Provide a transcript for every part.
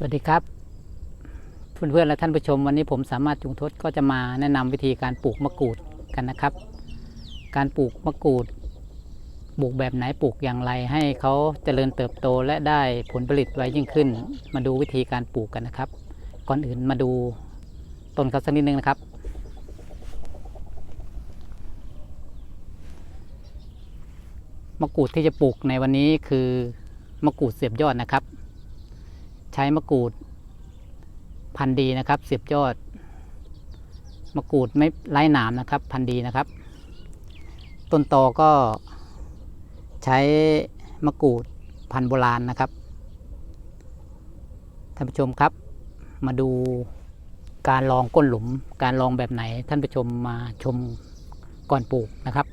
สวัสดีครับ เพื่อนๆและท่านผู้ชมวันนี้ผมสามารถจุงทศก็จะมาแนะนำวิธีการปลูกมะกรูดกันนะครับ การปลูกมะกรูดปลูกแบบไหนปลูกอย่างไร ให้เขาเจริญเติบโตและได้ผลผลิตไวยิ่งขึ้น มาดูวิธีการปลูกกันนะครับ ก่อนอื่นมาดูต้นเขาสักนิดนึงนะครับ มะกรูดที่จะปลูกในวันนี้คือมะกรูดเสียบยอดนะครับ ใช้มะกรูด พันธุ์ดีนะครับเสียบยอด มะกรูดไม่ไร้หนามนะครับ พันธุ์ดีนะครับ ต้นตอก็ใช้มะกรูดพันธุ์โบราณนะครับท่านผู้ชมครับ มาดูการลองก้นหลุม การลองแบบไหนท่านผู้ชมมาชมก่อนปลูกนะครับ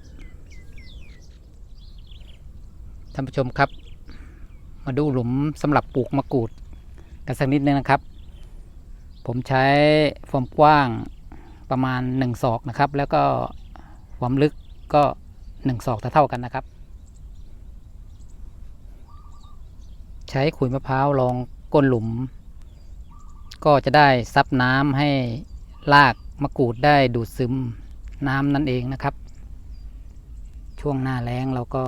ท่านผู้ชมครับ มาดูหลุมสำหรับปลูกมะกรูด กันสักนิดนึงนะครับ ผมใช้ความกว้างประมาณ1ศอกนะครับ แล้วก็ความลึกก็1ศอกเท่ากันนะครับ ใช้ขุยมะพร้าวรองก้นหลุม ก็จะได้ซับน้ำให้รากมะกรูดได้ดูดซึมน้ำนั่นเองนะครับ ช่วงหน้าแล้งเราก็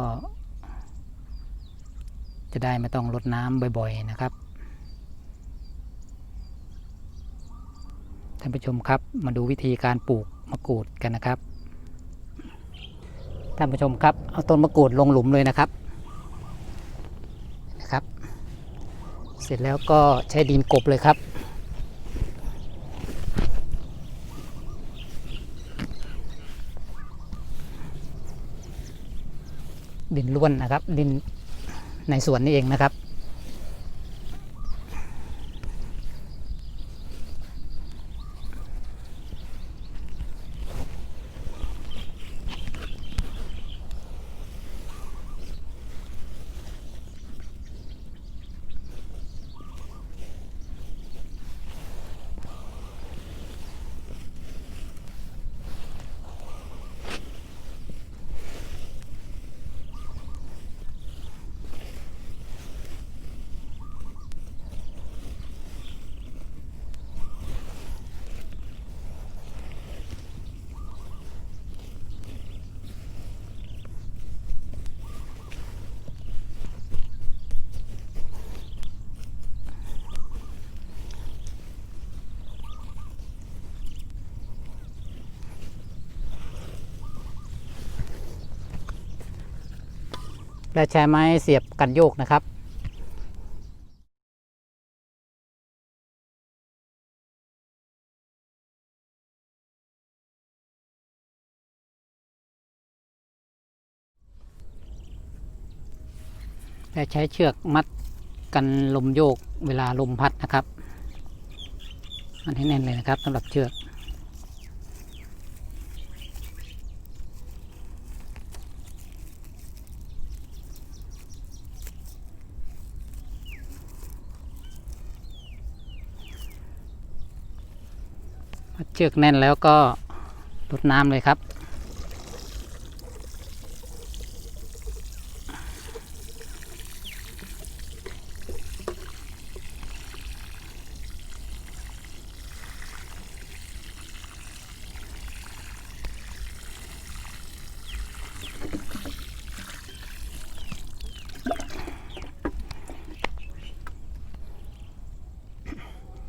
จะได้ไม่ต้องรดน้ำบ่อย ๆนะครับ ท่านผู้ชมครับ มาดูวิธีการปลูกมะกรูดกันนะครับ ท่านผู้ชมครับ เอาต้นมะกรูดลงหลุมเลยนะครับนะครับ เสร็จแล้วก็ใช้ดินกบเลยครับดินล้วนนะครับ ดินในสวนนี่เองนะครับ และใช้ไม้เสียบกันโยกนะครับและใช้เชือกมัดกันลมโยกเวลาลมพัดนะครับมันให้แน่นเลยนะครับสำหรับเชือก เชือกแน่นแล้วก็ลดน้ำเลยครับ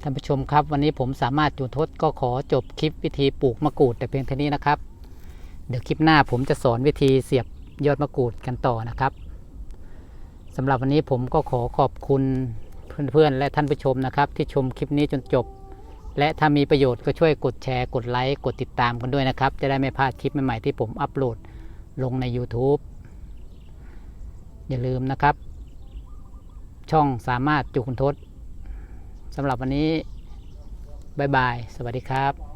ท่านผู้ชมครับ วันนี้ผมสามารถจุทศก็ขอจบคลิปวิธีปลูกมะกรูดแต่เพียงเท่านี้นะครับ เดี๋ยวคลิปหน้าผมจะสอนวิธีเสียบยอดมะกรูดกันต่อนะครับสำหรับวันนี้ผมก็ขอขอบคุณเพื่อนๆและท่านผู้ชมนะครับ ที่ชมคลิปนี้จนจบ และถ้ามีประโยชน์ก็ช่วยกดแชร์ กดไลค์ กดติดตามกันด้วยนะครับ จะได้ไม่พลาดคลิปใหม่ๆที่ผมอัปโหลดลงใน YouTube อย่าลืมนะครับ ช่องสามารถจุคุณทศ สำหรับวันนี้บายบาย สวัสดีครับ